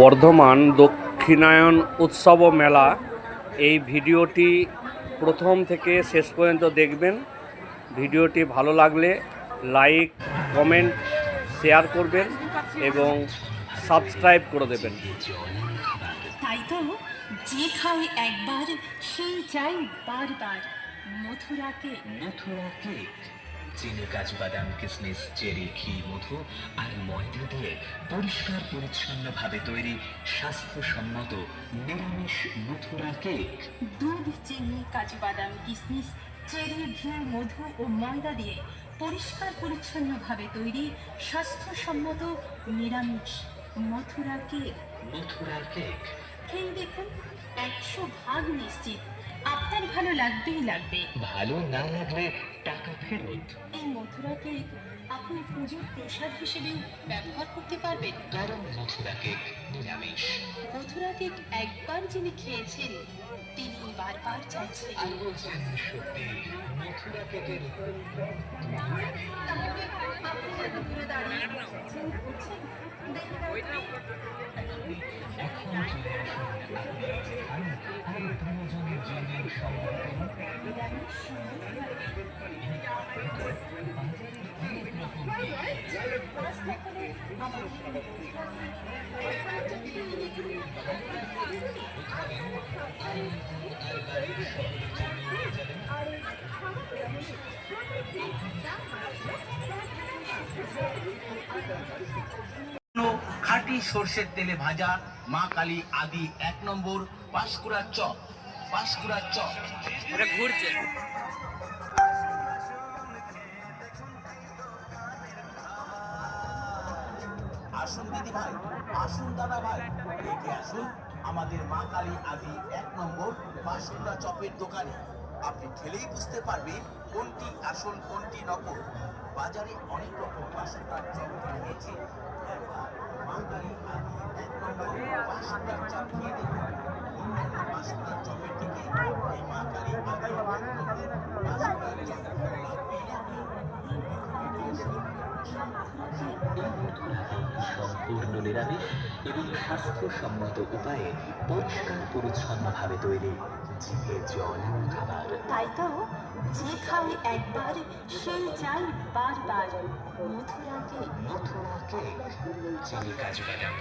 বর্ধমান দক্ষিণায়ন উৎসব মেলা। এই ভিডিওটি প্রথম থেকে শেষ পর্যন্ত দেখবেন। ভিডিওটি ভালো লাগলে লাইক, কমেন্ট, শেয়ার করবেন এবং সাবস্ক্রাইব করে দেবেন। যে খায় একবার সেই চাই বারবার। মথুরাকে মথুরা কেক চিনি কাজু বাদাম কিশমিশ চেরি ঘি মধু আর ময়দা দিয়ে পরিষ্কার পরিচ্ছন্নভাবে তৈরি স্বাস্থ্যসম্মত নিরামিষ মথুরা কেক। দুধ চিনি কাজু বাদাম কিশমিশ চেরি ঘি মধু ও ময়দা দিয়ে পরিষ্কার পরিচ্ছন্নভাবে তৈরি স্বাস্থ্যসম্মত নিরামিষ মথুরা কেক। মথুরা কেক। খেয়ে দেখুন একশো ভাগ নিশ্চিত। আপনার ভালো লাগবেই লাগবে। ভালো না লাগলে টাকা ফেরত। এই মথুরা কেক আপনি পুজোর প্রসাদ হিসেবে ব্যবহার করতে পারবেন? কারণ মথুরা কেক নিরামিষ। মথুরা কেক একবার যিনি খেয়েছেন তিনি বারবার চাইছেন। আর বলছেন সত্যি মথুরা কেকের এখন খাঁটি সর্ষের তেলে ভাজা। মা কালী আদি এক নম্বর পাঁশকুড়া চপ পাঁশকুড়া চপ আসুন দিদি ভাই আসুন দাদা ভাই রেখে আসুন আমাদের মা কালী আদি এক নম্বর পাঁশকুড়া চপের দোকানে। আপনি খেলেই বুঝতে পারবেন কোনটি আসল কোনটি নকল। বাজারে অনেক রকম পাঁশকুড়ার চপ রয়েছে একবার মা কালী আদি এক নম্বর পাঁশকুড়ার চপ খেয়ে দেখুন অন্যান্য পাঁশকুড়ার চপের থেকে এই মা কালী আদি এক নম্বর পাঁশকুড়ার চপ লাগবেই লাগবে সম্পূর্ণ নিরামিষ এবং স্বাস্থ্যসম্মত উপায়ে পরিষ্কার পরিচ্ছন্নভাবে তৈরি। জিভে জল খাবার। তাই তো, যে খায় একবার, সেই চাই বারবার। মথুরা কেক মথুরা কেক চিনি কাজু বাদাম